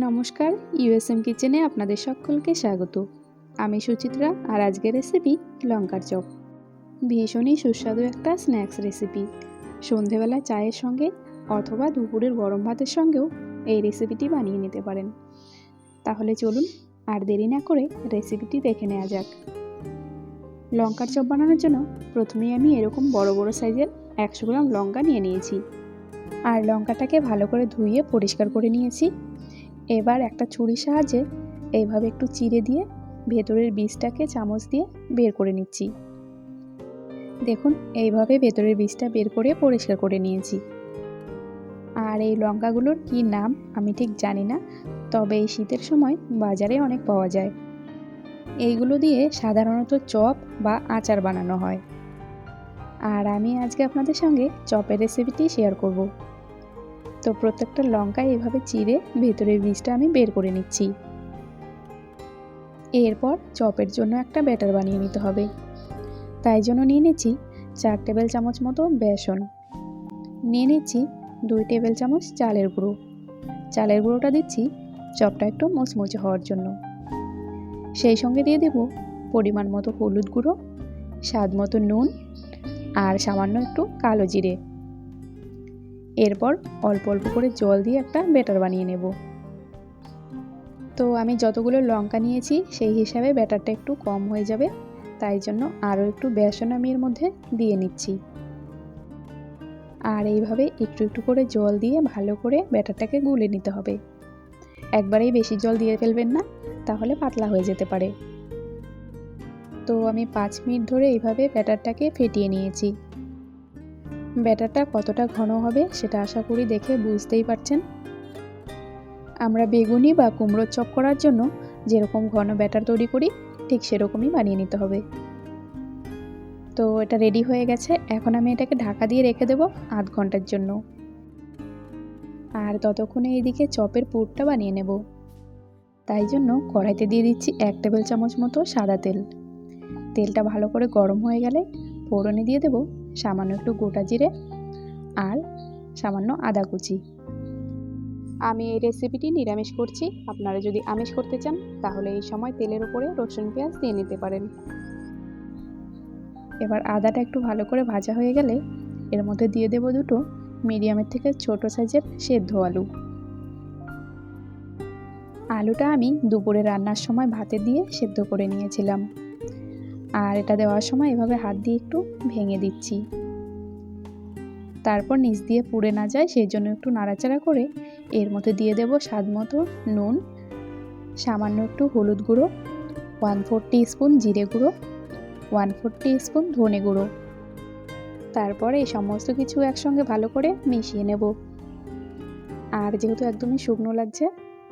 নমস্কার, ইউএসএম কিচেনে আপনাদের সকলকে স্বাগত। আমি সুচিত্রা আর আজকের রেসিপি লঙ্কার চপ। ভীষণই সুস্বাদু একটা স্ন্যাক্স রেসিপি সন্ধেবেলা চায়ের সঙ্গে অথবা দুপুরের গরম ভাতের সঙ্গেও এই রেসিপিটি বানিয়ে নিতে পারেন। তাহলে চলুন আর দেরি না করে রেসিপিটি দেখে নেওয়া যাক। লঙ্কার চপ বানানোর জন্য প্রথমেই আমি এরকম বড় বড় সাইজের একশো গ্রাম লঙ্কা নিয়ে নিয়েছি। আর লঙ্কাটাকে ভালো করে ধুয়ে পরিষ্কার করে নিয়েছি। এবার একটা ছুরির সাহায্যে এইভাবে একটু চিড়ে দিয়ে ভেতরের বীজটাকে চামচ দিয়ে বের করে নিচ্ছি। দেখুন, এইভাবে ভেতরের বীজটা বের করে পরিষ্কার করে নিয়েছি। আর এই লঙ্কাগুলোর কি নাম আমি ঠিক জানি না, তবে এই শীতের সময় বাজারে অনেক পাওয়া যায়। এইগুলো দিয়ে সাধারণত চপ বা আচার বানানো হয়। আর আমি আজকে আপনাদের সঙ্গে চপের রেসিপিটি শেয়ার করব। তো প্রত্যেকটা লঙ্কা এভাবে চিড়ে ভেতরের বীজটা আমি বের করে নিচ্ছি। এরপর চপের জন্য একটা ব্যাটার বানিয়ে নিতে হবে। তাই জন্য নিয়ে নিচ্ছি চার টেবিল চামচ মতো বেসন। নিয়ে নিচ্ছি দুই টেবিল চামচ চালের গুঁড়ো। চালের গুঁড়োটা দিচ্ছি চপটা একটু মুচমুচে হওয়ার জন্য। সেই সঙ্গে দিয়ে দেব পরিমাণ মতো হলুদ গুঁড়ো, স্বাদ মতো নুন আর সামান্য একটু কালো জিরে। এরপর অল্প অল্প করে জল দিয়ে একটা ব্যাটার বানিয়ে নেব। তো আমি যতগুলো লঙ্কা নিয়েছি, সেই হিসাবে ব্যাটারটা একটু কম হয়ে যাবে, তাই জন্য আরও একটু বেসন আমি এর মধ্যে দিয়ে নিচ্ছি। আর এইভাবে একটু একটু করে জল দিয়ে ভালো করে ব্যাটারটাকে গুলে নিতে হবে। একবারেই বেশি জল দিয়ে ফেলবেন না, তাহলে পাতলা হয়ে যেতে পারে। তো আমি পাঁচ মিনিট ধরে এইভাবে ব্যাটারটাকে ফেটিয়ে নিয়েছি। ব্যাটারটা কতটা ঘন হবে সেটা আশা করি দেখে বুঝতেই পারছেন। আমরা বেগুনি বা কুমড়োর চপ করার জন্য যেরকম ঘন ব্যাটার তৈরি করি, ঠিক সেরকমই বানিয়ে নিতে হবে। তো এটা রেডি হয়ে গেছে। এখন আমি এটাকে ঢাকা দিয়ে রেখে দেবো আধ ঘণ্টার জন্য। আর ততক্ষণে এইদিকে চপের পুরটা বানিয়ে নেব। তাই জন্য কড়াইতে দিয়ে দিচ্ছি এক টেবিল চামচ মতো সাদা তেল। তেলটা ভালো করে গরম হয়ে গেলে ফোড়নে দিয়ে দেব সামান্য একটু গোটা জিরে আর সামান্য আদা কুচি। আমি এই রেসিপিটি নিরামিষ করছি। আপনারা যদি আমিষ করতে চান, তাহলে এই সময় তেলের উপরে রসুন পেঁয়াজ দিয়ে নিতে পারেন। এবার আদাটা একটু ভালো করে ভাজা হয়ে গেলে এর মধ্যে দিয়ে দেব দুটো মিডিয়ামের থেকে ছোট সাইজের সেদ্ধ আলু। আলুটা আমি দুপুরে রান্নার সময় ভাতে দিয়ে সেদ্ধ করে নিয়েছিলাম। আর এটা দেওয়ার সময় এভাবে হাত দিয়ে একটু ভেঙে দিচ্ছি। তারপর নিচ দিয়ে পুড়ে না যায়, সেই জন্য একটু নাড়াচাড়া করে এর মধ্যে দিয়ে দেব স্বাদ মতো নুন, সামান্য একটু হলুদ গুঁড়ো ওয়ান ফোর স্পুন জিরে গুঁড়ো ওয়ান ফোর স্পুন ধনে গুঁড়ো। তারপর এই সমস্ত কিছু একসঙ্গে ভালো করে মিশিয়ে নেব। আর যেহেতু একদমই শুকনো লাগছে,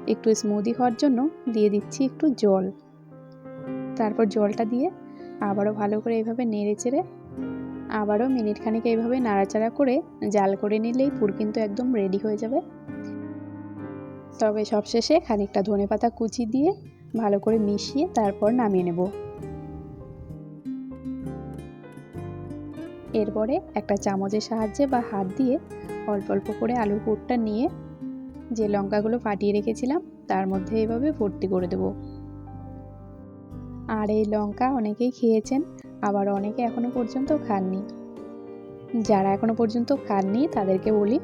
একটু স্মুদি হওয়ার জন্য দিয়ে দিচ্ছি একটু জল। তারপর জলটা দিয়ে আবারও ভালো করে এইভাবে নেড়ে চেড়ে, আবারও মিনিট খানিক এইভাবে নাড়াচাড়া করে জাল করে নিলেই পুর কিন্তু একদম রেডি হয়ে যাবে। তবে সবশেষে খানিকটা ধনে পাতা কুচি দিয়ে ভালো করে মিশিয়ে তারপর নামিয়ে নেব। এরপরে একটা চামচের সাহায্যে বা হাত দিয়ে অল্প অল্প করে আলুর পুরটা নিয়ে যে লঙ্কাগুলো ফাটিয়ে রেখেছিলাম, তার মধ্যে এইভাবে ভর্তি করে দেবো। আর এই লঙ্কা অনেকেই খেয়েছেন, আবার অনেকে এখনও পর্যন্ত খাননি। যারা এখনও পর্যন্ত খাননি, তাদেরকে বলি,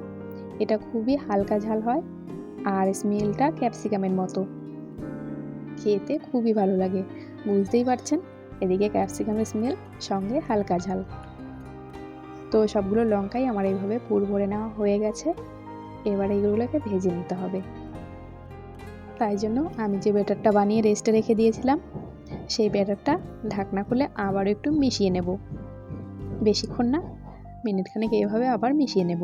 এটা খুবই হালকা ঝাল হয় আর স্মেলটা ক্যাপসিকামের মতো। খেতে খুবই ভালো লাগে, বুঝতেই পারছেন? এদিকে ক্যাপসিকামের স্মেল, সঙ্গে হালকা ঝাল। তো সবগুলো লঙ্কাই আমার এইভাবে পুর ভরে নেওয়া হয়ে গেছে, এবার এইগুলোকে ভেজে নিতে হবে। তাই জন্য আমি যে বেটারটা বানিয়ে রেস্টে রেখে দিয়েছিলাম সেই ব্যাটারটা ঢাকনা খুলে আবারও একটু মিশিয়ে নেব। বেশিক্ষণ না, মিনিটখানেক এইভাবে আবার মিশিয়ে নেব।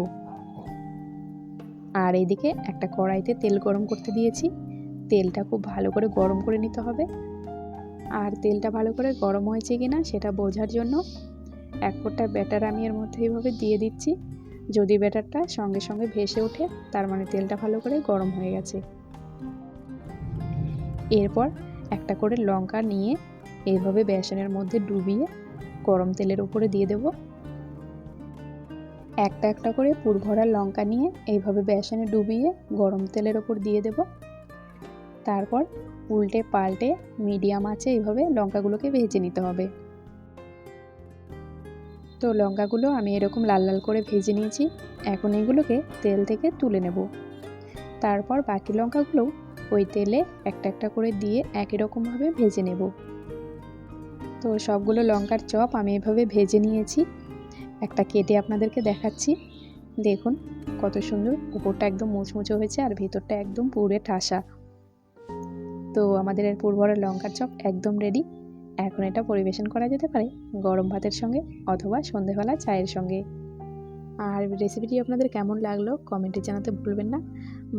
আর এইদিকে একটা কড়াইতে তেল গরম করতে দিয়েছি। তেলটা খুব ভালো করে গরম করে নিতে হবে। আর তেলটা ভালো করে গরম হয়েছে কি না সেটা বোঝার জন্য এক ফোঁটা ব্যাটার আমি এর মধ্যে এইভাবে দিয়ে দিচ্ছি। যদি ব্যাটারটা সঙ্গে সঙ্গে ভেসে ওঠে, তার মানে তেলটা ভালো করে গরম হয়ে গেছে। এরপর একটা করে লঙ্কা নিয়ে এইভাবে বেসনের মধ্যে ডুবিয়ে গরম তেলের উপরে দিয়ে দেব। একটা একটা করে পুর ভরা লঙ্কা নিয়ে এইভাবে বেসনে ডুবিয়ে গরম তেলের ওপর দিয়ে দেব। তারপর উল্টে পাল্টে মিডিয়াম আছে এইভাবে লঙ্কাগুলোকে ভেজে নিতে হবে। তো লঙ্কাগুলো আমি এরকম লাল লাল করে ভেজে নিয়েছি। এখন এগুলোকে তেল থেকে তুলে নেব। তারপর বাকি লঙ্কাগুলো ওই তেলে একটা একটা করে দিয়ে একই রকমভাবে ভেজে নেব। তো সবগুলো লঙ্কার চপ আমি এভাবে ভেজে নিয়েছি। একটা কেটে আপনাদেরকে দেখাচ্ছি। দেখুন কত সুন্দর উপরটা একদম মুচমুচে হয়েছে আর ভিতরটা একদম পুরে ঠাসা। তো আমাদের এর পুরভরা লঙ্কার চপ একদম রেডি এখন এটা পরিবেশন করা যেতে পারে গরম ভাতের সঙ্গে অথবা সন্ধেবেলা চায়ের সঙ্গে। আর রেসিপিটি আপনাদের কেমন লাগল কমেন্টে জানাতে ভুলবেন না।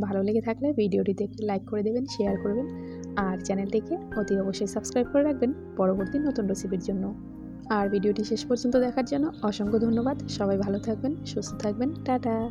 ভালো লেগে থাকলে ভিডিওটিতে একটি লাইক করে দেবেন শেয়ার করবেন আর চ্যানেলটিকে অতি অবশ্যই সাবস্ক্রাইব করে রাখবেন পরবর্তী নতুন রেসিপির জন্য। আর ভিডিওটি শেষ পর্যন্ত দেখার জন্য অসংখ্য ধন্যবাদ। সবাই ভালো থাকবেন, সুস্থ থাকবেন। টাটা!